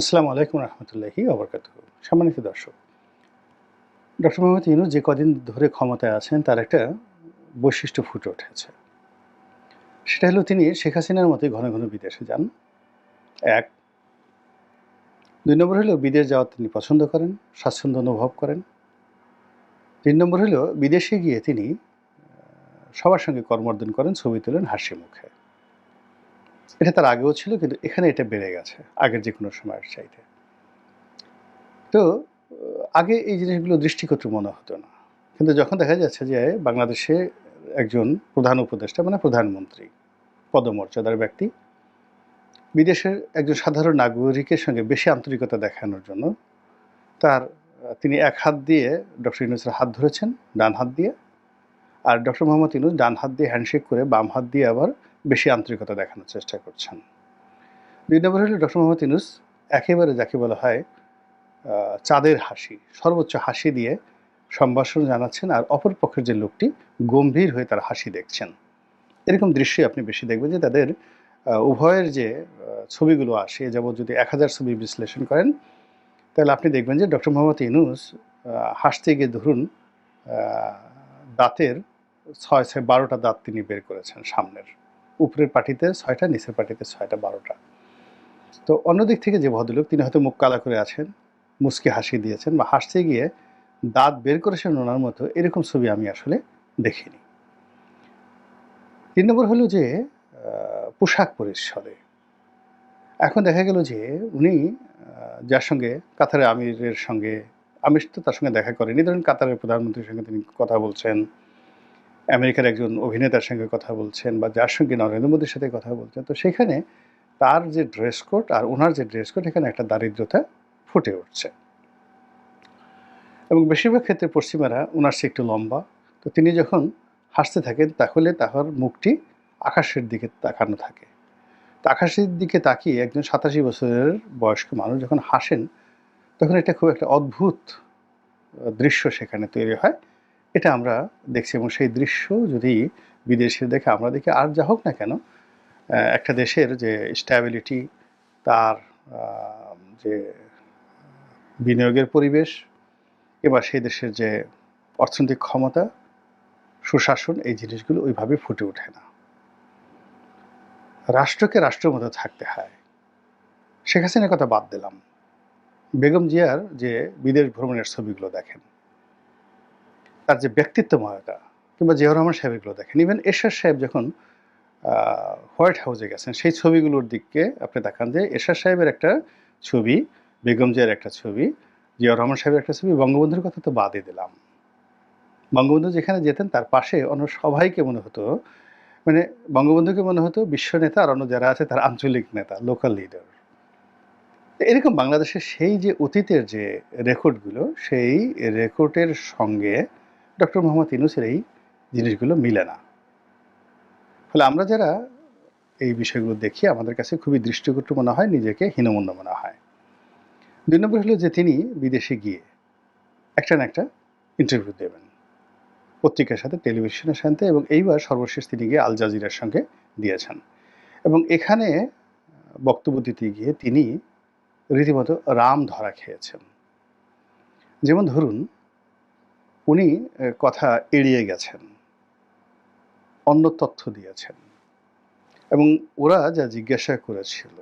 আসসালামু আলাইকুম রহমতুল্লাহি অবরকাত সম্মানিত দর্শক, ডক্টর মোহাম্মদ ইউনুস যে কদিন ধরে ক্ষমতায় আছেন, তার একটা বৈশিষ্ট্য ফুটে উঠেছে। সেটা হলো তিনি শেখ হাসিনার মতোই ঘন ঘন বিদেশে যান। এক, দুই নম্বর হলো বিদেশ যাওয়া তিনি পছন্দ করেন, স্বাচ্ছন্দ্য অনুভব করেন। তিন নম্বর হলো বিদেশে গিয়ে তিনি সবার সঙ্গে কর্মর্দন করেন, ছবি তোলেন হাসি মুখে। এটা তার আগেও ছিল, কিন্তু এখানে এটা বেড়ে গেছে, আগের যে কোনো সময়ের চাইতে। তো আগে এই জিনিসগুলো দৃষ্টিকটু মনে হতো না। কিন্তু যখন দেখা যাচ্ছে যে বাংলাদেশে একজন প্রধান উপদেষ্টা মানে প্রধানমন্ত্রী, পদমর্যাদার ব্যক্তি, বিদেশের একজন সাধারণ নাগরিকের সঙ্গে বেশি আন্তরিকতা দেখানোর জন্য তার, তিনি এক হাত দিয়ে ডক্টর ইউনুসের হাত ধরেছেন, ডান হাত দিয়ে, আর ডক্টর মোহাম্মদ ইউনুস ডান হাত দিয়ে হ্যান্ডশেক করে বাম হাত দিয়ে আবার বেশি আন্তরিকতা দেখানোর চেষ্টা করছেন। দুই নম্বর হলো ডক্টর মোহাম্মদ ইউনুস, একেবারে যাকে বলা হয় চাঁদের হাসি, সর্বোচ্চ হাসি দিয়ে সম্ভাষণ জানাচ্ছেন আর অপর পক্ষের যে লোকটি গম্ভীর হয়ে তার হাসি দেখছেন। এরকম দৃশ্যই আপনি বেশি দেখবেন যে তাদের উভয়ের যে ছবিগুলো আসে যাবৎ যদি এক হাজার ছবি বিশ্লেষণ করেন, তাহলে আপনি দেখবেন যে ডক্টর মোহাম্মদ ইউনুস হাসতে গিয়ে ধরুন দাঁতের ছয় ছয় বারোটা দাঁত তিনি বের করেছেন সামনের। উপরের পাটিতে ছয়টা, নিচের পাটিতে ছয়টা, বারোটা। তো অন্যদিক থেকে যে ভদ্রলোক, তিনি হয়তো মুখ কালা করে আছেন, মুচকি হাসি দিয়েছেন বা হাসতে গিয়ে দাঁত বের করেছেন ওনার মতো, এরকম ছবি আমি আসলে দেখিনি। তিন নম্বর হলো যে পোশাক পরিচ্ছদে। এখন দেখা গেল যে, উনি যার সঙ্গে কাতারের আমিরের সঙ্গে আমির তো তার সঙ্গে দেখা করেনি। ধরেন কাতারের প্রধানমন্ত্রীর সঙ্গে তিনি কথা বলছেন আমেরিকার একজন অভিনেতার সঙ্গে কথা বলছেন বা যার সঙ্গে নরেন্দ্র মোদীর সাথে কথা বলছেন, তো সেখানে তার যে ড্রেস কোড আর ওনার যে ড্রেস কোড এখানে একটা দারিদ্রতা ফুটে উঠছে। এবং বেশিরভাগ ক্ষেত্রে পশ্চিমারা ওনার সে একটু লম্বা, তো তিনি যখন হাসতে থাকেন, তাহলে তাহার মুখটি আকাশের দিকে তাকানো থাকে। তো আকাশের দিকে তাকিয়ে একজন সাতাশি বছরের বয়স্ক মানুষ যখন হাসেন, তখন এটা খুব একটা অদ্ভুত দৃশ্য সেখানে তৈরি হয়। এটা আমরা দেখছি এবং সেই দৃশ্য যদি বিদেশে দেখে আমরা দেখি, আর যা হোক না কেন একটা দেশের যে স্ট্যাবিলিটি তার যে বিনিয়োগের পরিবেশ, এবার সেই দেশের যে অর্থনৈতিক ক্ষমতা, সুশাসন, এই জিনিসগুলো ওইভাবে ফুটে ওঠে না। রাষ্ট্রকে রাষ্ট্রের মতো থাকতে হয়। শেখ হাসিনার কথা বাদ দিলাম। বেগম জিয়ার যে বিদেশ ভ্রমণের ছবিগুলো দেখেন তার যে ব্যক্তিত্বময়তা কিংবা জিয়াউর রহমান সাহেবগুলো দেখেন ইভেন এরশাদ সাহেব যখন হোয়াইট হাউসে গেছেন, সেই ছবিগুলোর দিককে আপনি দেখান যে এরশাদ সাহেবের একটা ছবি, বেগম জিয়ার একটা ছবি, জিয়াউর রহমান সাহেবের একটা ছবি, বঙ্গবন্ধুর কথা তো বাদই দিলাম। বঙ্গবন্ধু যেখানে যেতেন তার পাশে অন্য সবাইকে মনে হতো মানে বঙ্গবন্ধুকে মনে হতো বিশ্ব নেতা আর অন্য যারা আছে তার আঞ্চলিক নেতা লোকাল লিডার এরকম বাংলাদেশের সেই যে অতীতের যে রেকর্ডগুলো সেই রেকর্ডের সঙ্গে ডক্টর মোহাম্মদ ইউনুসের এই জিনিসগুলো মিলে না। ফলে আমরা যারা এই বিষয়গুলো দেখি, আমাদের কাছে খুবই দৃষ্টিকটু মনে হয়, নিজেকে হীনমন্য মনে হয়। দুই নম্বর হলো যে তিনি বিদেশে গিয়ে একটা না একটা ইন্টারভিউ দেবেন। পত্রিকার সাথে টেলিভিশনের সাথে এবং এইবার সর্বশেষ তিনি গিয়ে আল জাজিরার সঙ্গে দিয়েছেন। এবং এখানে বক্তব্য দিতে গিয়ে তিনি রীতিমতো রাম ধরা খেয়েছেন। যেমন ধরুন উনি কথা এড়িয়ে গেছেন। অন্য তথ্য দিয়েছেন। এবং ওরা যা জিজ্ঞাসা করেছিল,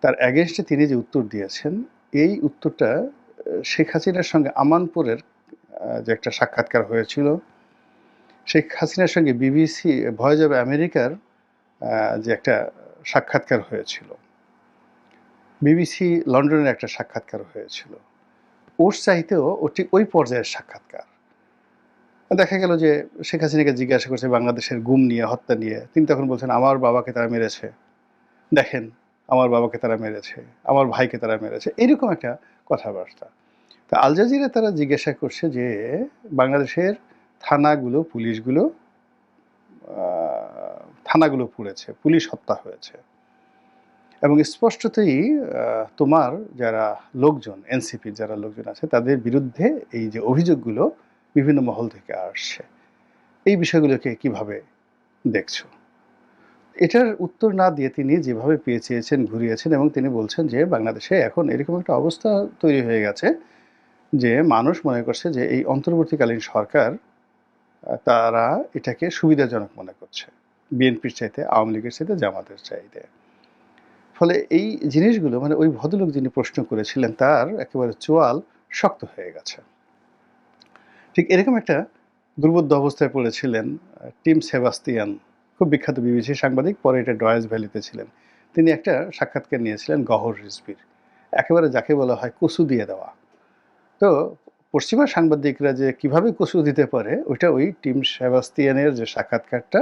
তার অ্যাগেনস্টে তিনি যে উত্তর দিয়েছেন, এই উত্তরটা শেখ হাসিনার সঙ্গে আমানপুরের যে একটা সাক্ষাৎকার হয়েছিল, শেখ হাসিনার সঙ্গে বিবিসি ভয়েস অব আমেরিকার যে একটা সাক্ষাৎকার হয়েছিল। বিবিসি লন্ডনের একটা সাক্ষাৎকার হয়েছিল। ওর চাইতেও ও ঠিক ওই পর্যায়ের সাক্ষাৎকার। দেখা গেল যে শেখ হাসিনাকে জিজ্ঞাসা করছে বাংলাদেশের গুম নিয়ে, হত্যা নিয়ে। তিনি তখন বলছেন, আমার বাবাকে তারা মেরেছে। দেখেন, আমার বাবাকে তারা মেরেছে, আমার ভাইকে তারা মেরেছে। এরকম একটা কথাবার্তা। তা আল জাজিরা তারা জিজ্ঞাসা করছে যে, বাংলাদেশের থানাগুলো, পুলিশগুলো থানাগুলো পুড়েছে, পুলিশ হত্যা হয়েছে। এবং স্পষ্টতই তোমার যারা লোকজন এনসিপির যারা লোকজন আছে, তাদের বিরুদ্ধে এই যে অভিযোগগুলো বিভিন্ন মহল থেকে আসছে। এই বিষয়গুলোকে কীভাবে দেখছ? এটার উত্তর না দিয়ে তিনি যেভাবে পেয়ে চেয়েছেন ঘুরিয়েছেন এবং তিনি বলছেন যে, বাংলাদেশে এখন এরকম একটা অবস্থা তৈরি হয়ে গেছে যে, মানুষ মনে করছে যে, এই অন্তর্বর্তীকালীন সরকার তারা এটাকে সুবিধাজনক মনে করছে। বিএনপির চাইতে, আওয়ামী লীগের চাইতে, জামাতের চাইতে। ফলে এই জিনিসগুলো মানে ওই ভদ্রলোক যিনি প্রশ্ন করেছিলেন, তার একেবারে চোয়াল শক্ত হয়ে গেছে। ঠিক এরকম একটা দুর্বোধ্য অবস্থায় পড়েছিলেন টিম সেবাস্তিয়ান, খুব বিখ্যাত বিবিসি সাংবাদিক, পরে এটা ডয়েস ভ্যালিতে ছিলেন। তিনি একটা সাক্ষাৎকার নিয়েছিলেন গহর রিজবির একেবারে যাকে বলা হয় কসু দিয়ে দেওয়া। তো পশ্চিমা সাংবাদিকরা যে কীভাবে কসু দিতে পারে, ওইটা ওই টিম সেবাস্তিয়ানের যে সাক্ষাৎকারটা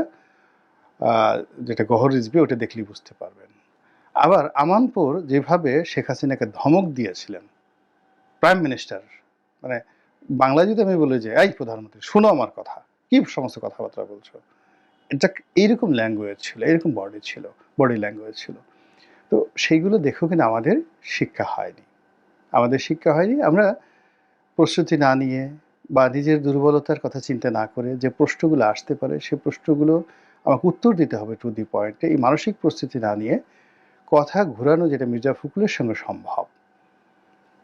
যেটা গহর রিজবি ওটা দেখলেই বুঝতে পারবেন। আবার আমানপুর যেভাবে শেখ হাসিনাকে ধমক দিয়েছিলেন, প্রাইম মিনিস্টার মানে বাংলায় যদি আমি বলি যে, এই প্রধানমন্ত্রী, শোনো আমার কথা, কি সমস্ত কথাবার্তা বলছো? এটা এইরকম ল্যাঙ্গুয়েজ ছিল এরকম বডি ছিল বডি ল্যাঙ্গুয়েজ ছিল। তো সেইগুলো দেখেও কিন্তু আমাদের শিক্ষা হয়নি। আমাদের শিক্ষা হয়নি, আমরা প্রস্তুতি না নিয়ে বা নিজের দুর্বলতার কথা চিন্তা না করে যে প্রশ্নগুলো আসতে পারে, সে প্রশ্নগুলো আমাকে উত্তর দিতে হবে টু দি পয়েন্টে এই মানসিক প্রস্তুতি না নিয়ে কথা ঘোরানো যেটা মির্জা ফখরুলের সঙ্গে সম্ভব।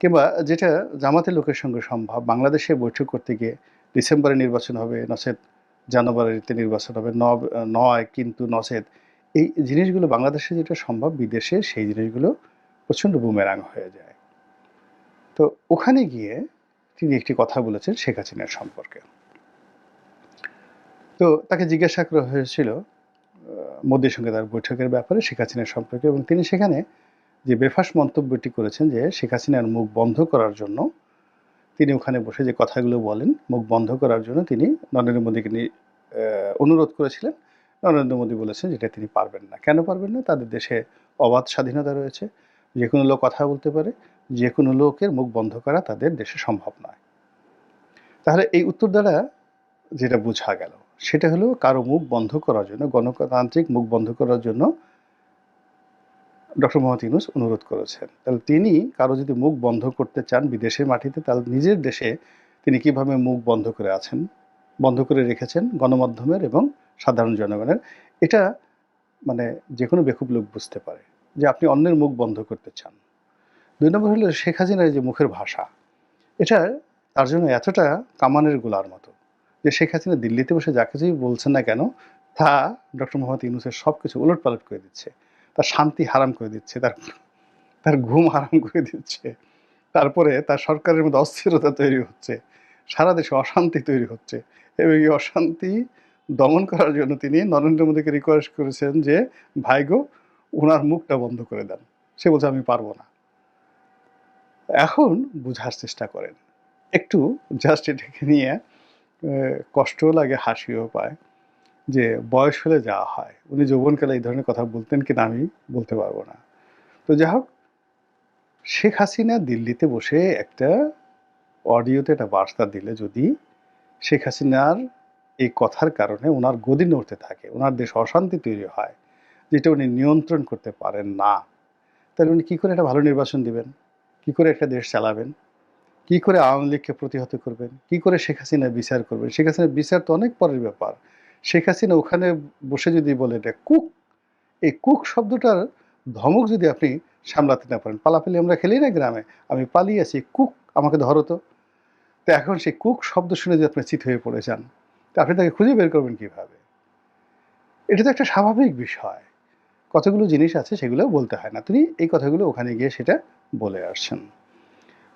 কিংবা যেটা জামাতের লোকের সঙ্গে সম্ভব, বাংলাদেশে বৈঠক করতে গিয়ে ডিসেম্বরে নির্বাচন হবে নচেত জানুয়ারিতে নির্বাচন হবে নয় কিন্তু নচেত এই জিনিসগুলো বাংলাদেশে যেটা সম্ভব, বিদেশে সেই জিনিসগুলো প্রচণ্ড বুমেরাং হয়ে যায়। তো ওখানে গিয়ে তিনি একটি কথা বলেছেন শেখ হাসিনার সম্পর্কে। তো তাকে জিজ্ঞাসা করা হয়েছিল মোদির সঙ্গে তার বৈঠকের ব্যাপারে শেখ হাসিনার সম্পর্কে এবং তিনি সেখানে যে বেফাস মন্তব্যটি করেছেন যে শেখ হাসিনার মুখ বন্ধ করার জন্য তিনি ওখানে বসে যে কথাগুলো বলেন, মুখ বন্ধ করার জন্য তিনি নরেন্দ্র মোদীকে অনুরোধ করেছিলেন। নরেন্দ্র মোদী বলেছেন যেটা তিনি পারবেন না। কেন পারবেন না? তাদের দেশে অবাধ স্বাধীনতা রয়েছে। যে কোনো লোক কথা বলতে পারে যে কোনো লোকের মুখ বন্ধ করা তাদের দেশে সম্ভব নয়। তাহলে এই উত্তর দ্বারা যেটা বোঝা গেল সেটা হলো কারও মুখ বন্ধ করার জন্য, গণতান্ত্রিক মুখ বন্ধ করার জন্য ডক্টর মোহাম্মদ ইউনুস অনুরোধ করেছেন। তাহলে তিনি কারও যদি মুখ বন্ধ করতে চান বিদেশের মাটিতে, তাহলে নিজের দেশে তিনি কীভাবে মুখ বন্ধ করে আছেন? বন্ধ করে রেখেছেন গণমাধ্যমের এবং সাধারণ জনগণের। এটা মানে যে কোনো বেকুব লোক বুঝতে পারে যে আপনি অন্যের মুখ বন্ধ করতে চান। দুই নম্বর হলো শেখ হাসিনার যে মুখের ভাষা, এটা তার জন্য এতটা কামানের গোলার মতো। যে শেখ হাসিনা দিল্লিতে বসে যা কিছুই বলছেন না কেন, তা ডক্টর মোহাম্মদ ইউনুসের সব কিছু উলট পালট করে দিচ্ছে। তার শান্তি হারাম করে দিচ্ছে, তার তার ঘুম হারাম করে দিচ্ছে। তারপরে তার সরকারের মধ্যে অস্থিরতা তৈরি হচ্ছে, সারা দেশে অশান্তি তৈরি হচ্ছে এবং এই অশান্তি দমন করার জন্য তিনি নরেন্দ্র মোদীকে রিকোয়েস্ট করেছেন যে ভাইগো ওনার মুখটা বন্ধ করে দেন। সে বলছে, আমি পারব না। এখন বুঝার চেষ্টা করেন। একটু জাস্ট এটাকে নিয়ে কষ্টও লাগে, হাসিও পায় যে বয়স হলে যা হয়। উনি যৌবনকালে এই ধরনের কথা বলতেন কিনা আমি বলতে পারব না। তো যাই হোক, শেখ হাসিনা দিল্লিতে বসে একটা অডিওতে একটা বার্তা দিলে যদি শেখ হাসিনার এই কথার কারণে ওনার গদি নড়তে থাকে ওনার দেশ অশান্তি তৈরি হয়, যেটা উনি নিয়ন্ত্রণ করতে পারেন না, তাহলে উনি কী করে একটা ভালো নির্বাচন দিবেন? কী করে একটা দেশ চালাবেন? কী করে আওয়ামী লীগকে প্রতিহত করবেন? কী করে শেখ হাসিনার বিচার করবেন? শেখ হাসিনার বিচার তো অনেক পরের ব্যাপার। শেখ হাসিনা ওখানে বসে যদি বলে এটা কুক, এই কুক শব্দটার ধমক যদি আপনি সামলাতে না পারেন, পালাপালি আমরা খেলি না গ্রামে, আমি পালিয়ে আছি কুক আমাকে ধরো তো। তো এখন সেই কুক শব্দ শুনে যদি আপনি চিত হয়ে পড়ে যান, তা আপনি তাকে খুঁজে বের করবেন কীভাবে? এটা তো একটা স্বাভাবিক বিষয়। কতগুলো জিনিস আছে সেগুলো বলতে হয় না। তিনি এই কথাগুলো ওখানে গিয়ে সেটা বলে আসছেন।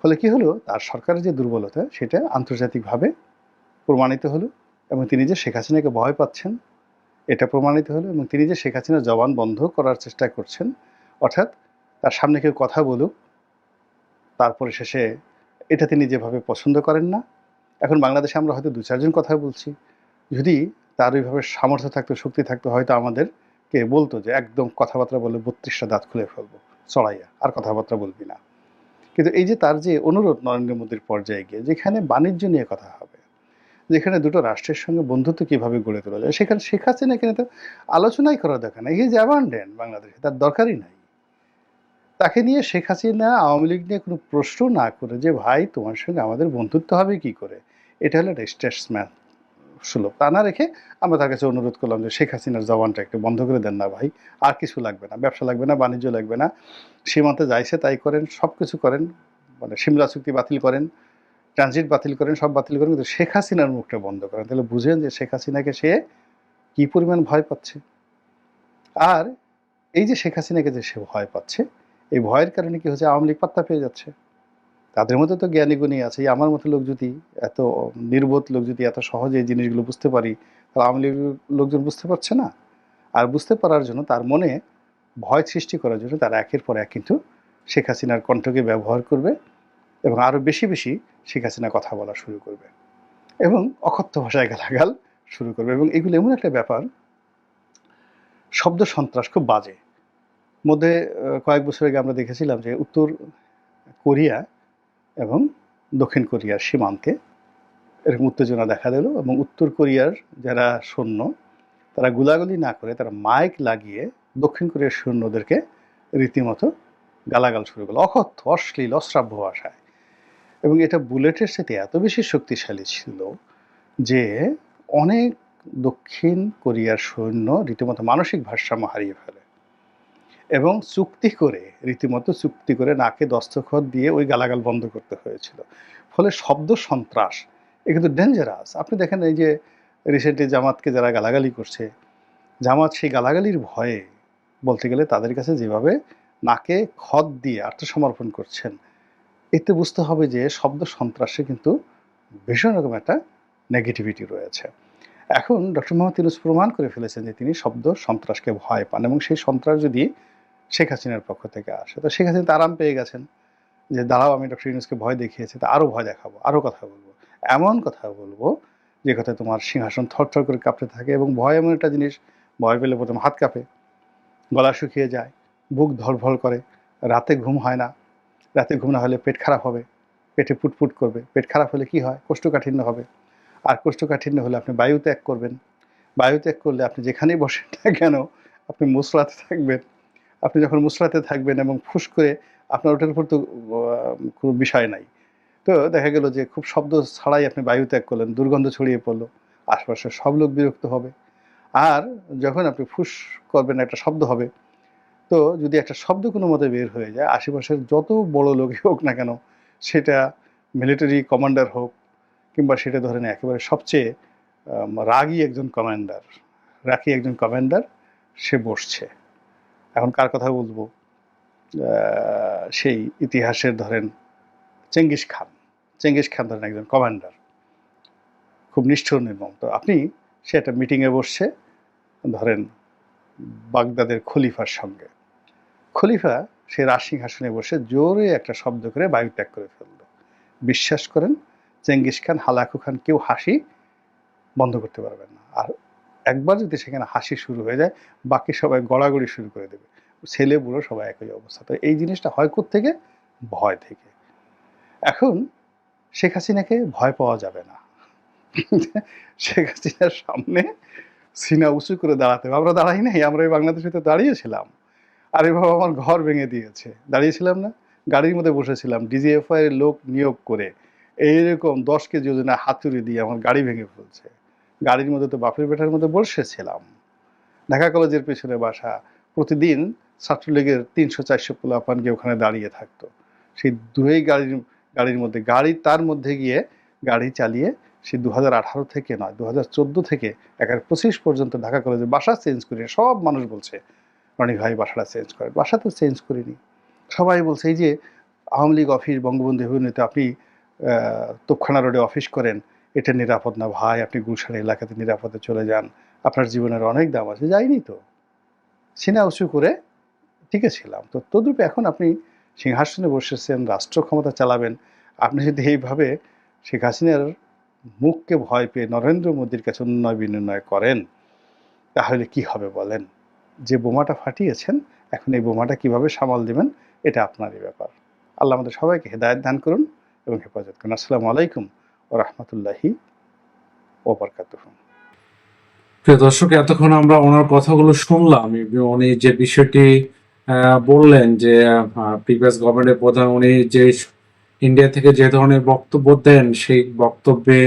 ফলে কি হলো? তার সরকারের যে দুর্বলতা, সেটা আন্তর্জাতিকভাবে প্রমাণিত হলো এবং তিনি যে শেখ হাসিনাকে ভয় পাচ্ছেন, এটা প্রমাণিত হলো এবং তিনি যে শেখ হাসিনার জবান বন্ধ করার চেষ্টা করছেন, অর্থাৎ তার সামনে কেউ কথা বলুক, তারপরে শেষে এটা তিনি যেভাবে পছন্দ করেন না, এখন বাংলাদেশে আমরা হয়তো দু চারজন কথা বলছি। যদি তার ওইভাবে সামর্থ্য থাকতো, শক্তি থাকতো, হয়তো আমাদেরকে বলতো যে, একদম কথাবার্তা বলে বত্রিশটা দাঁত খুলে ফেলব, চড়াইয়া, আর কথাবার্তা বলবি না। কিন্তু এই যে তার যে অনুরোধ নরেন্দ্র মোদীর পর্যায়ে গিয়ে, যেখানে বাণিজ্য নিয়ে কথা হবে, যেখানে দুটো রাষ্ট্রের সঙ্গে বন্ধুত্ব কীভাবে গড়ে তোলা যায়, সেখানে শেখ হাসিনা এখানে তো আলোচনাই করার দরকার নেই। ইজ অ্যাবান্ডেন বাংলাদেশে, তার দরকারই নাই। তাকে নিয়ে শেখ হাসিনা আওয়ামী লীগ নিয়ে কোনো প্রশ্ন না করে যে, ভাই, তোমার সঙ্গে আমাদের বন্ধুত্ব হবে কি করে? এটা হলো একটা স্টেটসম্যান সুলভ। তা না রেখে আমরা তার কাছে অনুরোধ করলাম যে শেখ হাসিনার জবানটা একটু বন্ধ করে দেন না ভাই। আর কিছু লাগবে না, ব্যবসা লাগবে না, বাণিজ্য লাগবে না। সীমান্তে যাইছে তাই করেন সব কিছু করেন মানে সিমলা চুক্তি বাতিল করেন, ট্রানজিট বাতিল করেন, সব বাতিল করেন, কিন্তু শেখ হাসিনার মুখটা বন্ধ করেন। তাহলে বুঝেন যে শেখ হাসিনাকে সে কি পরিমাণ ভয় পাচ্ছে। আর এই যে শেখ হাসিনাকে যে সে ভয় পাচ্ছে, এই ভয়ের কারণে কি হচ্ছে? আওয়ামী লীগ পাত্তা পেয়ে যাচ্ছে। তাদের মধ্যে তো জ্ঞানী গুণী আছে আমার মতো লোক যদি এত নির্বোধ, লোক যদি এত সহজে এই জিনিসগুলো বুঝতে পারি, তাহলে আওয়ামী লীগ লোকজন বুঝতে পারছে না। আর বুঝতে পারার জন্য তার মনে ভয় সৃষ্টি করার জন্য তারা একের পর এক কিন্তু শেখ হাসিনার কণ্ঠকে ব্যবহার করবে এবং আরও বেশি বেশি শেখ হাসিনা কথা বলা শুরু করবে এবং অকথ্য ভাষায় গালাগাল শুরু করবে এবং এগুলো এমন একটা ব্যাপার, শব্দ সন্ত্রাস খুব বাজে। মধ্যে কয়েক বছর আগে আমরা দেখেছিলাম যে উত্তর কোরিয়া এবং দক্ষিণ কোরিয়ার সীমান্তে এরকম উত্তেজনা দেখা দিল এবং উত্তর কোরিয়ার যারা সৈন্য, তারা গুলাগুলি না করে তারা মাইক লাগিয়ে দক্ষিণ কোরিয়ার সৈন্যদেরকে রীতিমতো গালাগাল শুরু করল। অকথ্য, অশ্লীল, অশ্রাব্য ভাষায়। এবং এটা বুলেটের সাথে এত বেশি শক্তিশালী ছিল যে অনেক দক্ষিণ কোরিয়ার সৈন্য রীতিমতো মানসিক ভারসাম্য হারিয়ে ফেলে। এবং চুক্তি করে, রীতিমতো চুক্তি করে নাকে দস্তখত দিয়ে ওই গালাগাল বন্ধ করতে হয়েছিল। ফলে শব্দ সন্ত্রাস, এ কিন্তু ডেঞ্জারাস আপনি দেখেন এই যে রিসেন্টলি জামাতকে যারা গালাগালি করছে, জামাত সেই গালাগালির ভয়ে বলতে গেলে তাদের কাছে যেভাবে নাকে খত দিয়ে আত্মসমর্পণ করছেন, এতে বুঝতে হবে যে শব্দ সন্ত্রাসে কিন্তু ভীষণ রকম একটা নেগেটিভিটি রয়েছে। এখন ডক্টর মোহাম্মদ ইউনুস প্রমাণ করে ফেলেছেন যে তিনি শব্দ সন্ত্রাসকে ভয় পান এবং সেই সন্ত্রাস যদি শেখ হাসিনার পক্ষ থেকে আসে। তো শেখ হাসিনা আরাম পেয়ে গেছেন যে, দাঁড়াও, আমি ডক্টর ইউনুসকে ভয় দেখিয়েছি, তা আরও ভয় দেখাবো, আরও কথা বলব। এমন কথা বলব যে কথা তোমার সিংহাসন থরথর করে কাঁপতে থাকে এবং ভয় এমন একটা জিনিস, ভয় পেলে প্রথম হাত কাঁপে, গলা শুকিয়ে যায়, বুক ধরফল করে, রাতে ঘুম হয় না, রাতে ঘুম না হলে পেট খারাপ হবে, পেটে পুটপুট করবে, পেট খারাপ হলে কি হয়? কোষ্ঠকাঠিন্য হবে। আর কোষ্ঠকাঠিন্য হলে আপনি বায়ু ত্যাগ করবেন, বায়ু ত্যাগ করলে আপনি যেখানেই বসেন না কেন, আপনি মুসরাতে থাকবেন। আপনি যখন মুসরাতে থাকবেন এবং ফুস করে আপনার ওটার উপর তো কোনো বিষয় নাই। তো দেখা গেল যে খুব শব্দ ছাড়াই আপনি বায়ু ত্যাগ করলেন, দুর্গন্ধ ছড়িয়ে পড়ল আশপাশের সব লোক বিরক্ত হবে। আর যখন আপনি ফুস করবেন, একটা শব্দ হবে, তো যদি একটা শব্দ কোনো মতে বের হয়ে যায়, আশেপাশের যত বড় লোকই হোক না কেন, সেটা মিলিটারি কমান্ডার হোক কিংবা সেটা ধরেন একেবারে সবচেয়ে রাগী একজন কমান্ডার রাগী একজন কমান্ডার সে বসছে। এখন কার কথা বলব? সেই ইতিহাসের ধরেন চেঙ্গিস খান। চেঙ্গিস খান ধরেন একজন কমান্ডার। খুব নিষ্ঠুর নির্মম। তো আপনি সে একটা মিটিংয়ে বসছে, ধরেন বাগদাদের খলিফার সঙ্গে। খলিফা সে রাজ সিংহাসনে বসে জোরে একটা শব্দ করে বায়ু ত্যাগ করে ফেলল। বিশ্বাস করেন, চেঙ্গিস খান, হালাকু খান কেউ হাসি বন্ধ করতে পারবেন না। আর একবার যদি সেখানে হাসি শুরু হয়ে যায়, বাকি সবাই গড়াগড়ি শুরু করে দেবে। ছেলে বুড়ো সবাই একই অবস্থা। তো এই জিনিসটা হয় থেকে ভয় থেকে। এখন শেখ হাসিনাকে ভয় পাওয়া যাবে না। শেখ হাসিনার সামনে সিনা উঁচু করে দাঁড়াতে হবে। আমরা দাঁড়াই নাই, আমরা এই বাংলাদেশে তো দাঁড়িয়েছিলাম। আর এভাবে আমার ঘর ভেঙে দিয়েছে। দাঁড়িয়েছিলাম না, গাড়ির মধ্যে বসেছিলাম, ডিজিএফআই এর লোক নিয়োগ করে। এইরকম দশ কেজি ওজনের হাতুড়ি দিয়ে আমার গাড়ি ভেঙে ফেলছে। গাড়ির মধ্যে তো বাপের বেটার মধ্যে বসেছিলাম। ঢাকা কলেজের পেছনে বাসা প্রতিদিন ছাত্রলীগের তিনশো চারশো পোলাপান গিয়ে ওখানে দাঁড়িয়ে থাকতো। সেই দুই গাড়ির গাড়ির মধ্যে, গাড়ি তার মধ্যে গিয়ে গাড়ি চালিয়ে সে দু হাজার আঠারো থেকে নয় দু থেকে এগারো পঁচিশ পর্যন্ত ঢাকা কলেজে বাসা চেঞ্জ করে সব মানুষ বলছে, রনি ভাই, বাসাটা চেঞ্জ করে। বাসা তো চেঞ্জ করিনি। সবাই বলছে, এই যে আওয়ামী লীগ অফিস, বঙ্গবন্ধু এভিনিউতে আপনি তোপখানা রোডে অফিস করেন এটা নিরাপদ না, ভাই, আপনি গুলশান এলাকাতে নিরাপদে চলে যান। আপনার জীবনের অনেক দাম আছে, যাইনি তো। সিনা উঁচু করে টিকে ছিলাম তো তদ্রূপ এখন আপনি সিংহাসনে বসেছেন, রাষ্ট্র ক্ষমতা চালাবেন, আপনি যদি এইভাবে শেখ হাসিনার মুখকে ভয় পেয়ে নরেন্দ্র মোদীর কাছে উন্নয় বিনিময় করেন, তাহলে কি হবে বলেন? যে বোমাটা ফাটিয়েছেন, এখন এই বোমাটা কীভাবে সামাল দিবেন, এটা আপনারই ব্যাপার। আল্লাহ আমাদের সবাইকে হেদায়ত দান করুন এবং হেফাজত করুন। আসসালামু আলাইকুম। ও রহমতুল্লাহি ওবরকাতুহ প্রিয় দর্শক, এতক্ষণ আমরা ওনার কথাগুলো শুনলাম উনি যে বিষয়টি বললেন যে প্রিভিয়াস গভর্নমেন্টের প্রধান উনি যে ইন্ডিয়া থেকে যে ধরনের বক্তব্য দেন, সেই বক্তব্যে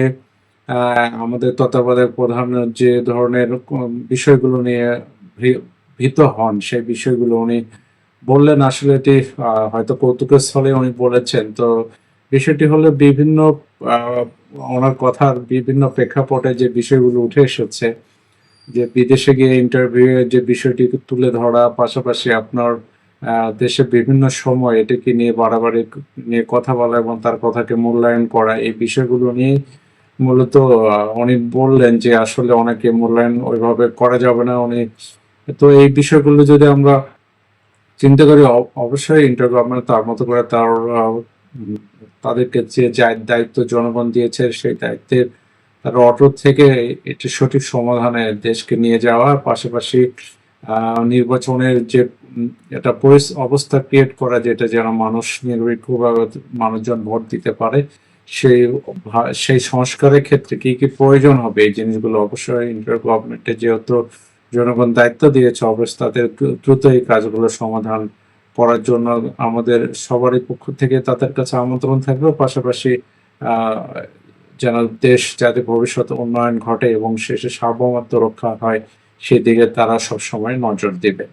আমাদের তত্ত্বাবধায়ক প্রধান যে ধরনের বিষয়গুলো নিয়ে ভীত হন, সেই বিষয়গুলো উনি বললেন। আসলে এটি হয়তো কৌতুকের স্থলে উনি বলেছেন। তো বিষয়টি হলো বিভিন্ন ওনার কথার বিভিন্ন প্রেক্ষাপটে যে বিষয়গুলো উঠে এসেছে, যে বিদেশে গিয়ে ইন্টারভিউ যে বিষয়টি তুলে ধরা, পাশাপাশি আপনার দেশে বিভিন্ন সময় এটাকে নিয়ে বাড়াবাড়ি নিয়ে কথা বলা এবং তার কথাকে মূল্যায়ন করা, এই বিষয়গুলো নিয়ে মূলত উনি বললেন যে আসলে অনেকে মূল্যায়ন ওইভাবে করা যাবে না উনি। তো এই বিষয়গুলো যদি আমরা চিন্তা করি অবশ্যই ইন্টারভিউ গভর্নমেন্ট তার মতো করে তার তাদেরকে যে দায়িত্ব জনগণ দিয়েছে, সেই দায়িত্বের তার অটো থেকে এটি সঠিক সমাধানে দেশকে নিয়ে যাওয়া, পাশাপাশি নির্বাচনের যে, একটা পরিস- অবস্থা ক্রিয়েট করা, যেটা যেন মানুষ নির্বিঘ্নভাবে মানুষজন ভোট দিতে পারে, সেই সেই সংস্কারের ক্ষেত্রে কি কি প্রয়োজন হবে? এই জিনিসগুলো অবশ্যই ইন্টার গভর্নমেন্টে যেহেতু জনগণ দায়িত্ব দিয়েছে অবশ্য তাদের দ্রুত এই কাজগুলো সমাধান করার জন্য আমাদের সবারই পক্ষ থেকে তাদের কাছে আমন্ত্রণ থাকবে। পাশাপাশি যেন দেশ যাতে ভবিষ্যতে উন্নয়ন ঘটে এবং শেষে সার্বভৌমত্ব রক্ষা হয়, সেদিকে তারা সবসময় নজর দেবে।